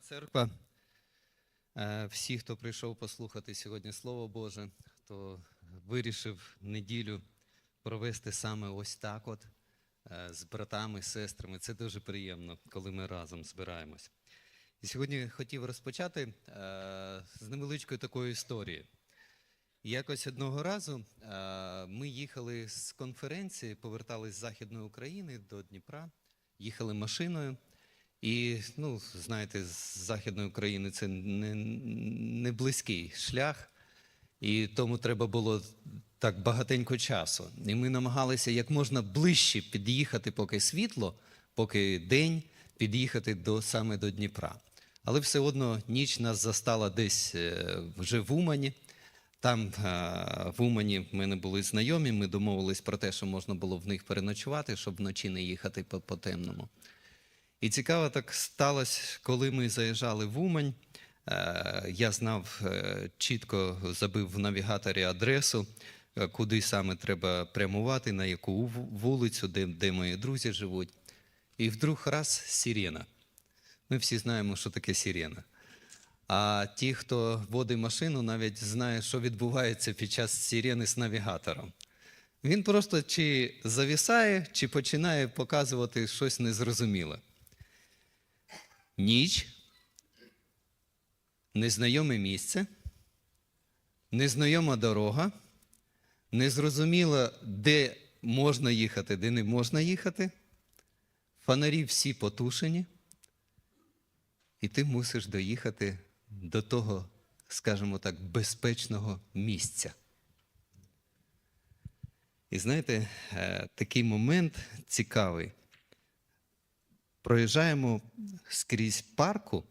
Церква, всі, хто прийшов послухати сьогодні Слово Боже, хто вирішив неділю провести саме ось так от з братами, сестрами. Це дуже приємно, коли ми разом збираємось. І сьогодні хотів розпочати з невеличкої такої історії. Якось одного разу ми їхали з конференції, повертались з Західної України до Дніпра, їхали машиною. І, ну, знаєте, з Західної України це не, не близький шлях, і тому треба було так багатенько часу. І ми намагалися як можна ближче під'їхати, поки світло, поки день, під'їхати до, саме до Дніпра. Але все одно ніч нас застала десь е, вже в Умані. Там е, в Умані в мене були знайомі, ми домовились про те, що можна було в них переночувати, щоб вночі не їхати по, по темному. І цікаво так сталося, коли ми заїжджали в Умань. е, Я знав е, чітко забив в навігаторі адресу, е, куди саме треба прямувати, на яку вулицю, де, де мої друзі живуть. І вдруг раз сирена. Ми всі знаємо, що таке сирена. А ті, хто водить машину, навіть знає, що відбувається під час сирени з навігатором. Він просто чи завісає, чи починає показувати щось незрозуміле. Ніч, незнайоме місце, незнайома дорога, незрозуміло, де можна їхати, де не можна їхати. Фонарі всі потушені, і ти мусиш доїхати до того, скажімо так, безпечного місця. І знаєте, е, такий момент цікавий. Проїжджаємо скрізь парку,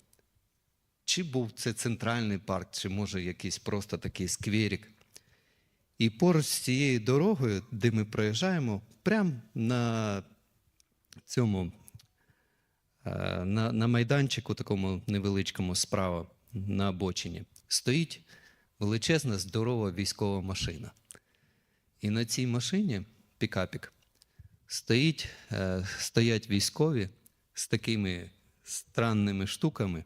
чи був це центральний парк, чи може якийсь просто такий скверик. І поруч з цією дорогою, де ми проїжджаємо, прямо на цьому е, на, на майданчику, такому невеличкому справа на обочині, стоїть величезна здорова військова машина. І на цій машині пікапік стоїть, е, стоять військові з такими странними штуками.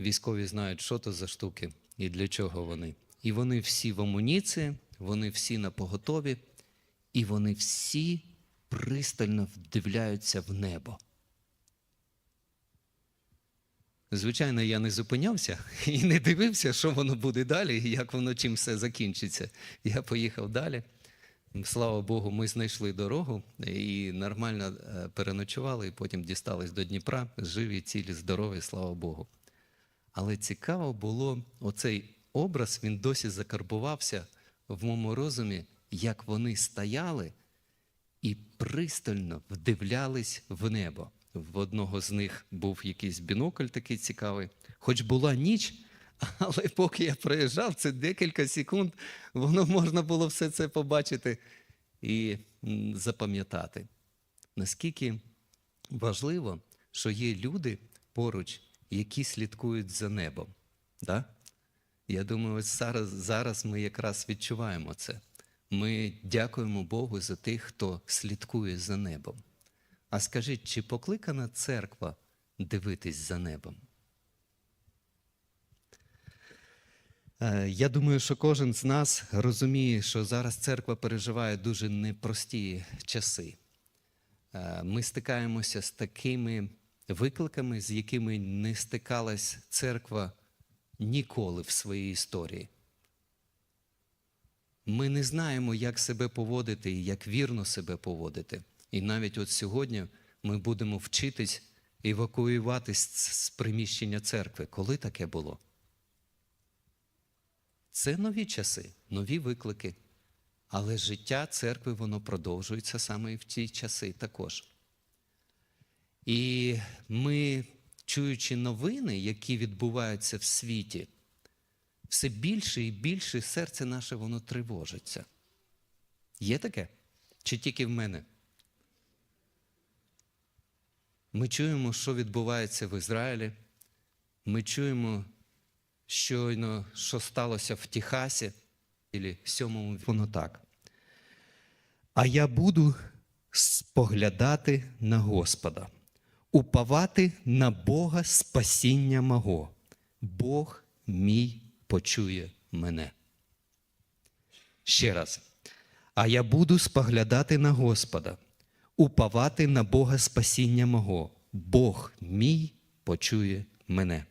Військові знають, що то за штуки і для чого вони. І вони всі в амуніції, вони всі на поготові, і вони всі пристально вдивляються в небо. Звичайно, я не зупинявся і не дивився, що воно буде далі, і як воно чим все закінчиться. Я поїхав далі. Слава Богу, ми знайшли дорогу і нормально е, переночували, і потім дістались до Дніпра, живі, цілі, здорові, слава Богу. Але цікаво було, оцей образ він досі закарбувався в моєму розумі, як вони стояли і пристально вдивлялись в небо. В одного з них був якийсь бінокль такий цікавий. Хоч була ніч, але поки я проїжджав, це декілька секунд, воно можна було все це побачити і запам'ятати. Наскільки важливо, що є люди поруч, які слідкують за небом. Да? Я думаю, ось зараз, зараз ми якраз відчуваємо це. Ми дякуємо Богу за тих, хто слідкує за небом. А скажіть, чи покликана церква дивитись за небом? Я думаю, що кожен з нас розуміє, що зараз церква переживає дуже непрості часи. Е, Ми стикаємося з такими викликами, з якими не стикалась церква ніколи в своїй історії. Ми не знаємо, як себе поводити і як вірно себе поводити. І навіть от сьогодні ми будемо вчитись евакуюватись з приміщення церкви. Коли таке було? Це нові часи, нові виклики. Але життя церкви воно продовжується саме і в ті часи також. І ми, чуючи новини, які відбуваються в світі, все більше і більше серце наше воно тривожиться. Є таке? Чи тільки в мене? Ми чуємо, що відбувається в Ізраїлі. Ми чуємо щойно, що сталося в Техасі, і сьомому воно так. А я буду споглядати на Господа. упавати на Бога спасіння мого. Бог мій почує мене. Ще раз. А я буду споглядати на Господа, упавати на Бога спасіння мого. Бог мій почує мене.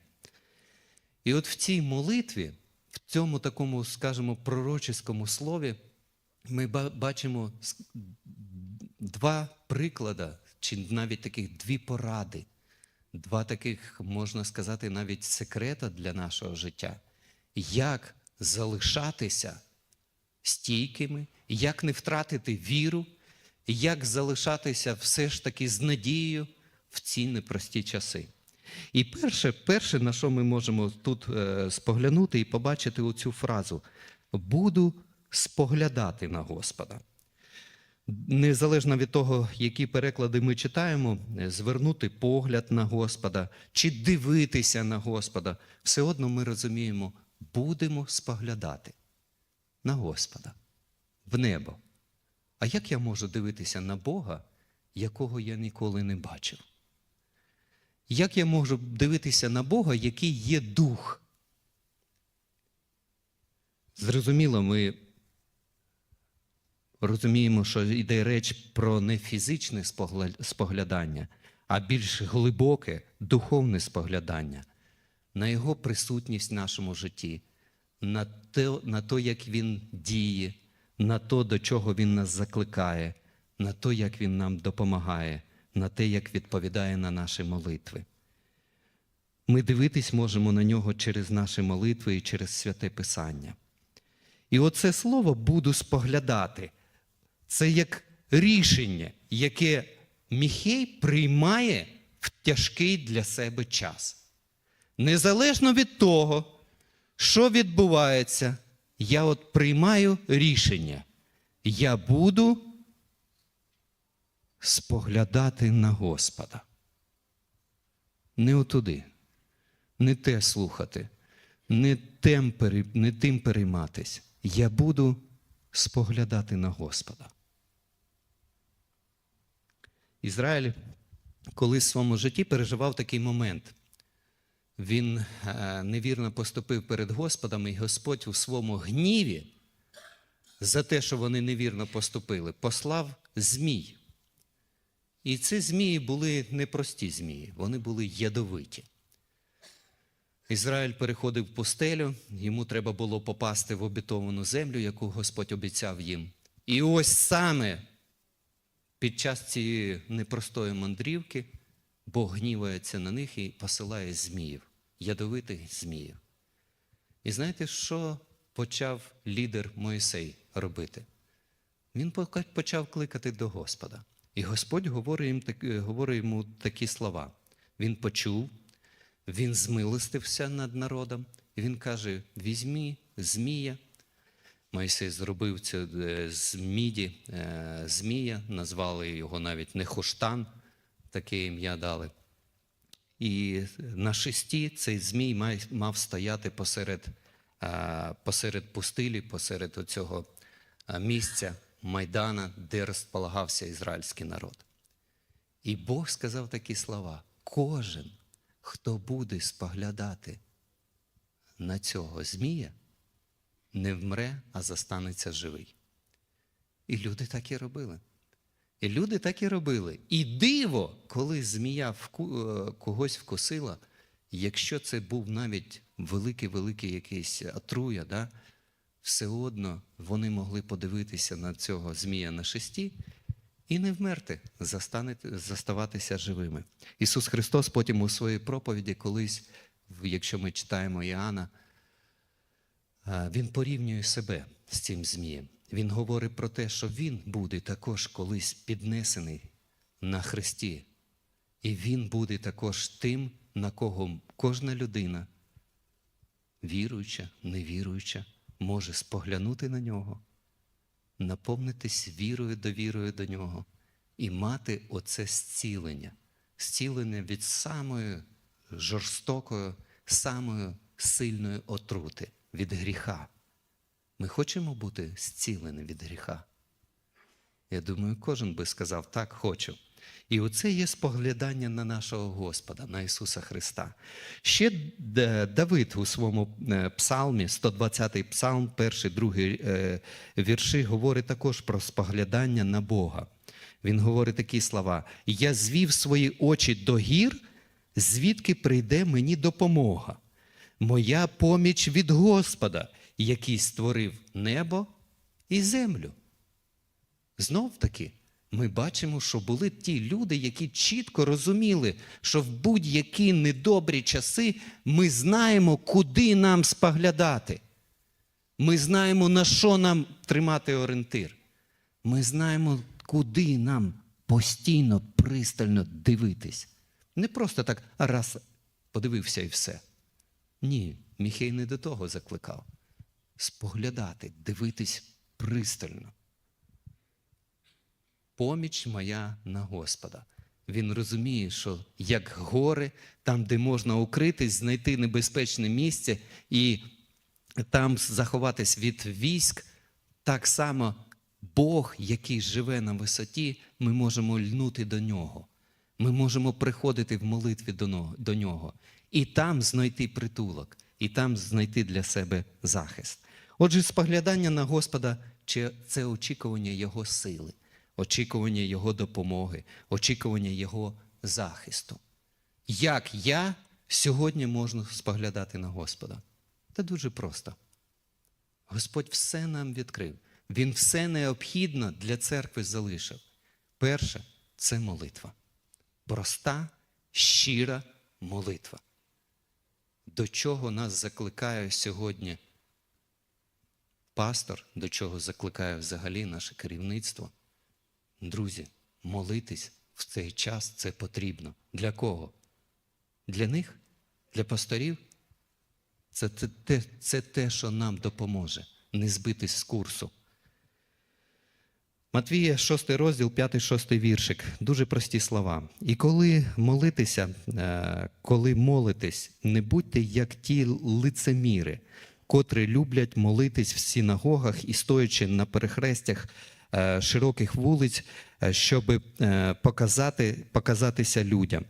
І от в цій молитві, в цьому такому, скажімо, пророческому слові, ми бачимо два приклади, чи навіть таких дві поради, два таких, можна сказати, навіть секрета для нашого життя. Як залишатися стійкими, як не втратити віру, як залишатися все ж таки з надією в ці непрості часи. І перше, перше, на що ми можемо тут е, споглянути і побачити оцю фразу: буду споглядати на Господа. Незалежно від того, які переклади ми читаємо, е, звернути погляд на Господа чи дивитися на Господа, все одно ми розуміємо, будемо споглядати на Господа, в небо. А як я можу дивитися на Бога, якого я ніколи не бачив? Як я можу дивитися на Бога, який є дух? Зрозуміло, ми розуміємо, що йде реч про не фізичне спогля- споглядання, а більш глибоке духовне споглядання на Його присутність в нашому житті, на те, на те, як Він діє, на те, до чого Він нас закликає, на те, як Він нам допомагає, на те, як відповідає на наші молитви. Ми дивитись можемо на нього через наші молитви і через святе Писання. І оце слово буду споглядати. Це як рішення, яке Міхей приймає в тяжкий для себе час. Незалежно від того, що відбувається, я от приймаю рішення. Я буду споглядати на Господа. Не отуди, не те слухати, не тим, не тим перейматись. Я буду споглядати на Господа. Ізраїль колись в своєму житті переживав такий момент. Він е, невірно поступив перед Господом, і Господь у своєму гніві за те, що вони невірно поступили, послав змій. І ці змії були не прості змії, вони були ядовиті. Ізраїль переходив пустелю, йому треба було попасти в обітовану землю, яку Господь обіцяв їм. І ось саме під час цієї непростої мандрівки Бог гнівається на них і посилає зміїв, ядовитих зміїв. І знаєте, що почав лідер Моїсей робити? Він почав кликати до Господа. І Господь говорить, їм говорить йому такі слова. Він почув, він змилостився над народом, і він каже: візьмі змія. Мойсей зробив це е, з міді е, змія, назвали його навіть Нехуштан, таке ім'я дали. І на шесті цей змій мав стояти посеред, е, посеред пустилі, посеред цього місця Майдана, де розполагався ізраїльський народ. І Бог сказав такі слова: кожен, хто буде споглядати на цього змія, не вмре, а застанеться живий. І люди так і робили. І люди так і робили. І диво, коли змія вку, е, когось вкусила, якщо це був навіть великий-великий якийсь отруя, да, все одно вони могли подивитися на цього змія на шесті і не вмерти, заставатися живими. Ісус Христос потім у своїй проповіді, колись, якщо ми читаємо Іоанна, він порівнює себе з цим змієм. Він говорить про те, що він буде також колись піднесений на хресті. І він буде також тим, на кого кожна людина, віруюча, невіруюча, може споглянути на нього, наповнитись вірою, довірою до нього і мати оце зцілення, зцілення від самої жорстокої, самої сильної отрути, від гріха. Ми хочемо бути зцілені від гріха. Я думаю, кожен би сказав, так хочу. І оце є споглядання на нашого Господа, на Ісуса Христа. Ще Давид у своєму е, псалмі, 120-й псалм, перший, другий е, вірші, говорить також про споглядання на Бога. Він говорить такі слова: Я звів свої очі до гір, звідки прийде мені допомога. Моя поміч від Господа, який створив небо і землю. Знов таки, ми бачимо, що були ті люди, які чітко розуміли, що в будь-які недобрі часи ми знаємо, куди нам споглядати. Ми знаємо, на що нам тримати орієнтир. Ми знаємо, куди нам постійно пристально дивитись. Не просто так раз подивився і все. Ні, Міхей не до того закликав. Споглядати, дивитись пристально. Поміч моя на Господа. Він розуміє, що як гори, там, де можна укритись, знайти небезпечне місце і там заховатись від військ, так само Бог, який живе на висоті, ми можемо льнути до нього. Ми можемо приходити в молитві до нього і там знайти притулок, і там знайти для себе захист. Отже, споглядання на Господа це очікування Його сили, очікування Його допомоги, очікування Його захисту. Як я сьогодні можу споглядати на Господа? Та дуже просто. Господь все нам відкрив. Він все необхідне для церкви залишив. Перше це молитва. Проста, щира молитва. До чого нас закликає сьогодні пастор, до чого закликає взагалі наше керівництво. Друзі, молитись в цей час це потрібно. Для кого? Для них? Для пасторів? Це те, це те, що нам допоможе не збитись з курсу. Матвія, 6 розділ, 5-6 віршик. Дуже прості слова. І коли молитеся, е, коли молитесь, не будьте як ті лицеміри, котрі люблять молитись в синагогах і стоячи на перехрестях широких вулиць, е, щоб е, показати, показатися людям.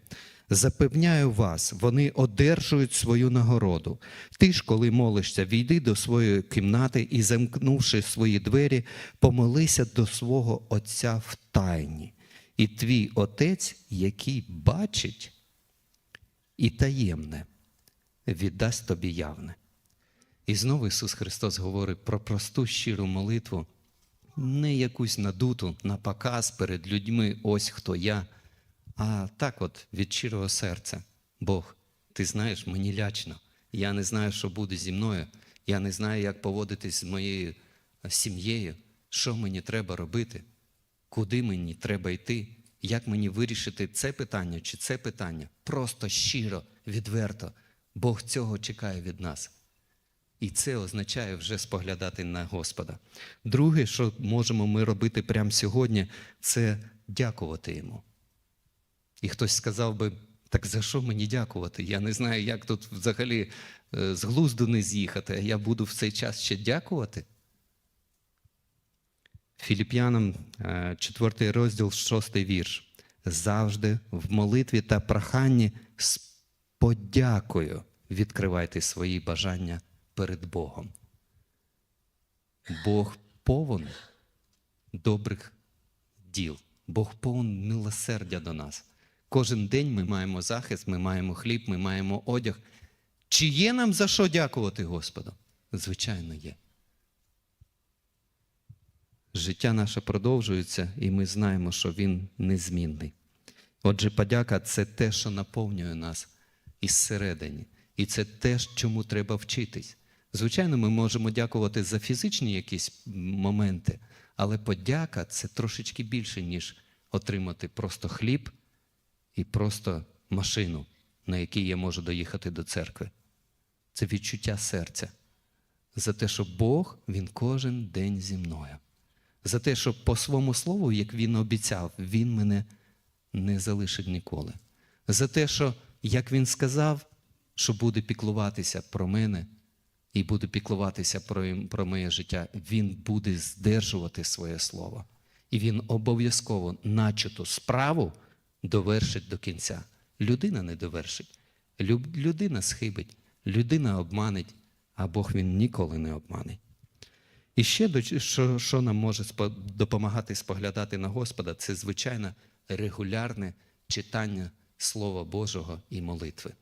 Запевняю вас, вони одержують свою нагороду. Ти ж, коли молишся, війди до своєї кімнати і, замкнувши свої двері, помолися до свого Отця в тайні. І твій Отець, який бачить і таємне, віддасть тобі явне. І знову Ісус Христос говорить про просту щиру молитву, не якусь надуту на показ перед людьми, ось хто я. А так от від щирого серця. Бог, ти знаєш, мені лячно. Я не знаю, що буде зі мною. Я не знаю, як поводитись з моєю е, сім'єю, що мені треба робити, куди мені треба йти, як мені вирішити це питання чи це питання. Просто щиро, відверто. Бог цього чекає від нас. І це означає вже споглядати на Господа. Друге, що можемо ми робити прямо сьогодні, це дякувати йому. І хтось сказав би, так за що мені дякувати? Я не знаю, як тут взагалі е, з глузду не з'їхати, а я буду в цей час ще дякувати. Філіп'янам, 4 розділ, 6 вірш. Завжди в молитві та проханні з подякою відкривайте свої бажання перед Богом. Бог повен добрих діл. Бог повен милосердя до нас. Кожен день ми маємо захист, ми маємо хліб, ми маємо одяг. Чи є нам за що дякувати Господу? Звичайно, є. Життя наше продовжується, і ми знаємо, що Він незмінний. Отже, подяка це те, що наповнює нас із середини. І це те, чому треба вчитись. Звичайно, ми можемо дякувати за фізичні якісь моменти, але подяка це трошечки більше, ніж отримати просто хліб і просто машину, на якій я можу доїхати до церкви. Це відчуття серця. За те, що Бог, Він кожен день зі мною. За те, що по своєму слову, як Він обіцяв, Він мене не залишить ніколи. За те, що, як Він сказав, що буде піклуватися про мене і буде піклуватися про, про моє життя, Він буде здержувати своє слово. і він обов'язково начату справу довершить до кінця. Людина не довершить. Людина схибить, людина обманить, а Бог він ніколи не обманить. І ще що, що нам може допомагати споглядати на Господа, це звичайно регулярне читання Слова Божого і молитви.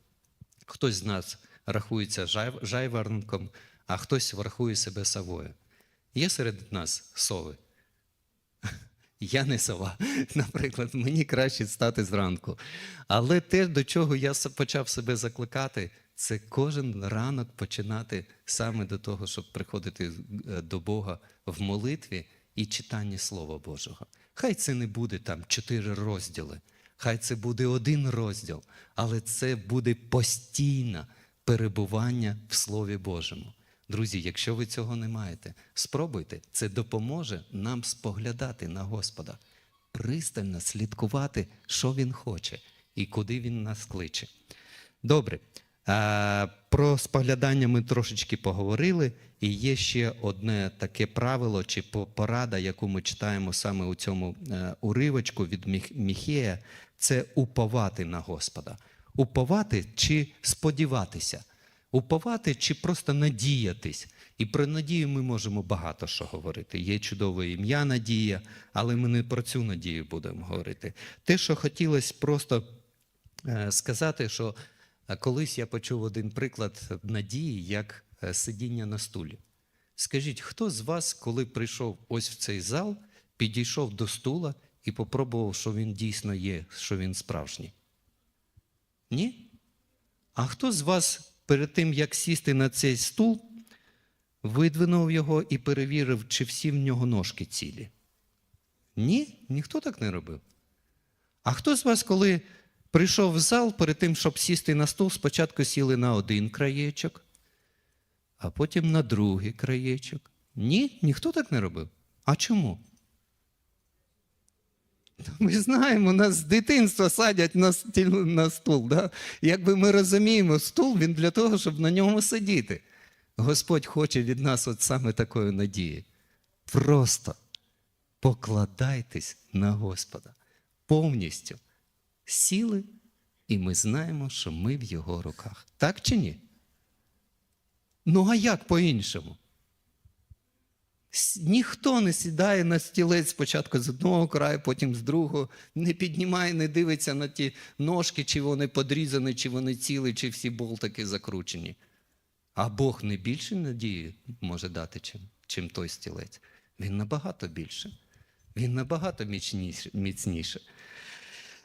Хтось з нас рахується жай- жайворонком, а хтось рахує себе совою. Є серед нас сови. Я не сова. Наприклад, мені краще стати зранку. Але те, до чого я почав себе закликати, це кожен ранок починати саме до того, щоб приходити е, до Бога в молитві і читанні Слова Божого. Хай це не буде там чотири розділи, хай це буде один розділ, але це буде постійне перебування в Слові Божому. Друзі, якщо ви цього не маєте, спробуйте. Це допоможе нам споглядати на Господа, пристально слідкувати, що Він хоче і куди Він нас кличе. Добре. Про споглядання ми трошечки поговорили, і є ще одне таке правило чи порада, яку ми читаємо саме у цьому е, уривочку від Міхея, це уповати на Господа. Уповати чи сподіватися. Уповати чи просто надіятись. І про надію ми можемо багато що говорити. Є чудове ім'я Надія, але ми не про цю надію будемо говорити. Те, що хотілося просто е, сказати, що е, колись я почув один приклад надії, як е, сидіння на стулі. Скажіть, хто з вас, коли прийшов ось в цей зал, підійшов до стула і попробував, що він дійсно є, що він справжній? Ні? А хто з вас перед тим, як сісти на цей стул, видвинув його і перевірив, чи всі в нього ножки цілі? Ні, ніхто так не робив. А хто з вас, коли прийшов в зал, перед тим, щоб сісти на стул, спочатку сіли на один краєчок, а потім на другий краєчок? Ні, ніхто так не робив. А чому? Ми знаємо, нас з дитинства садять на, стіл, на стул. Да? Якби ми розуміємо, стул він для того, щоб на ньому сидіти. Господь хоче від нас от саме такої надії. Просто покладайтесь на Господа повністю. Сіли, і ми знаємо, що ми в Його руках. Так чи ні? Ну, а як по-іншому? Ніхто не сідає на стілець спочатку з одного краю, потім з другого, не піднімає, не дивиться на ті ножки, чи вони подрізані, чи вони цілі, чи всі болтики закручені. А Бог не більше надії може дати, чим, чим той стілець. Він набагато більше. Він набагато міцніше.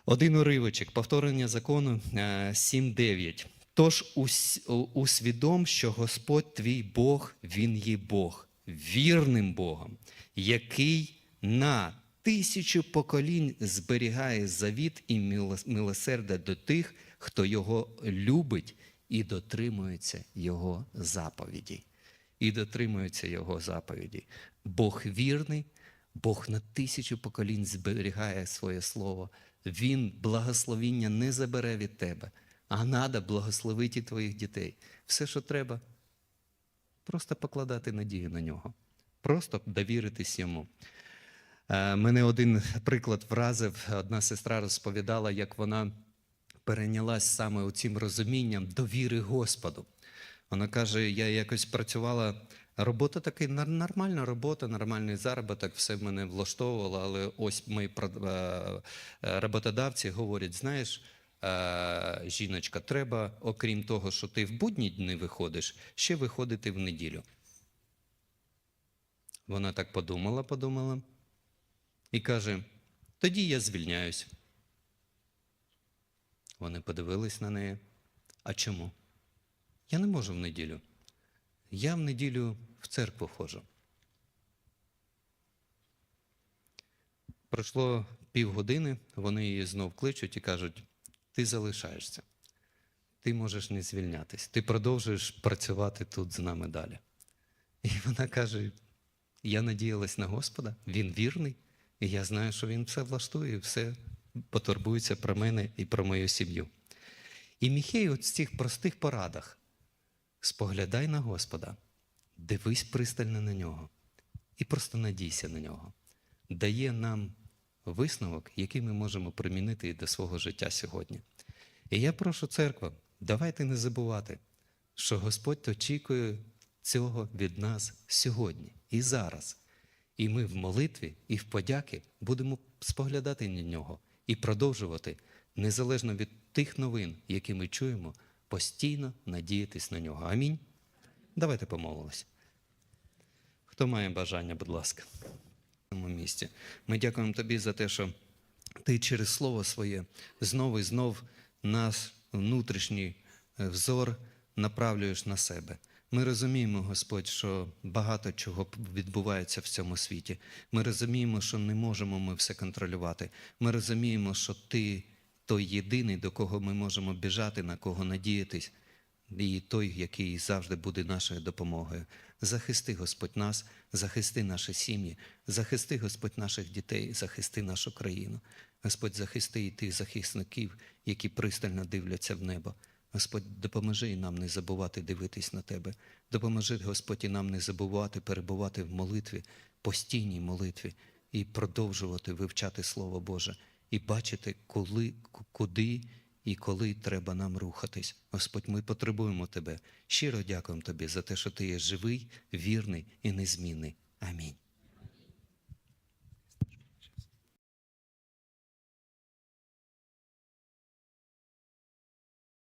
Один уривочок, повторення закону е, 7.9. Тож усвідом, що Господь твій Бог, Він є Бог, вірним Богом, який на тисячу поколінь зберігає завіт і милосердя до тих, хто його любить і дотримується його заповіді. І дотримується його заповіді. Бог вірний, Бог на тисячу поколінь зберігає своє слово. Він благословіння не забере від тебе, а надо благословити твоїх дітей. Все, що треба, просто покладати надію на нього, просто довіритись йому. Е, Мене один приклад вразив. Одна сестра розповідала, як вона перейнялась саме цим розумінням довіри Господу. Вона каже: я якось працювала. Робота така нормальна робота, нормальний заробіток, все мене влаштовувало, але ось мої е, е, роботодавці говорять: знаєш, жіночка, треба, окрім того, що ти в будні дні виходиш, ще виходити в неділю. Вона так подумала, подумала і каже: тоді я звільняюсь. Вони подивились на неї. А чому? Я не можу в неділю. Я в неділю в церкву ходжу. Пройшло півгодини, вони її знов кличуть і кажуть: ти залишаєшся, ти можеш не звільнятись, ти продовжуєш працювати тут з нами далі. І вона каже: я надіялась на Господа, Він вірний, і я знаю, що Він все влаштує, і все потурбується про мене і про мою сім'ю. І Міхей от в цих простих порадах споглядай на Господа, дивись пристально на нього і просто надійся на нього. дає нам висновок, який ми можемо примінити і до свого життя сьогодні. І я прошу церкву, давайте не забувати, що Господь очікує цього від нас сьогодні і зараз. І ми в молитві і в подяки будемо споглядати на нього і продовжувати, незалежно від тих новин, які ми чуємо, постійно надіятись на нього. Амінь. Давайте помолимося. Хто має бажання, будь ласка, місці. Ми дякуємо тобі за те, що ти через слово своє знов і знов наш внутрішній е, взор направлюєш на себе. Ми розуміємо, Господь, що багато чого відбувається в цьому світі. Ми розуміємо, що не можемо ми все контролювати. Ми розуміємо, що ти той єдиний, до кого ми можемо біжати, на кого надіятись, і той, який завжди буде нашою допомогою. Захисти, Господь, нас, захисти наші сім'ї, захисти, Господь, наших дітей, захисти нашу країну. Господь, захисти і тих захисників, які пристально дивляться в небо. Господь, допоможи і нам не забувати дивитись на Тебе. Допоможи, Господь, і нам не забувати перебувати в молитві, постійній молитві і продовжувати вивчати Слово Боже, і бачити, коли, куди і коли треба нам рухатись. Господь, ми потребуємо Тебе. Щиро дякуємо Тобі за те, що Ти є живий, вірний і незмінний. Амінь.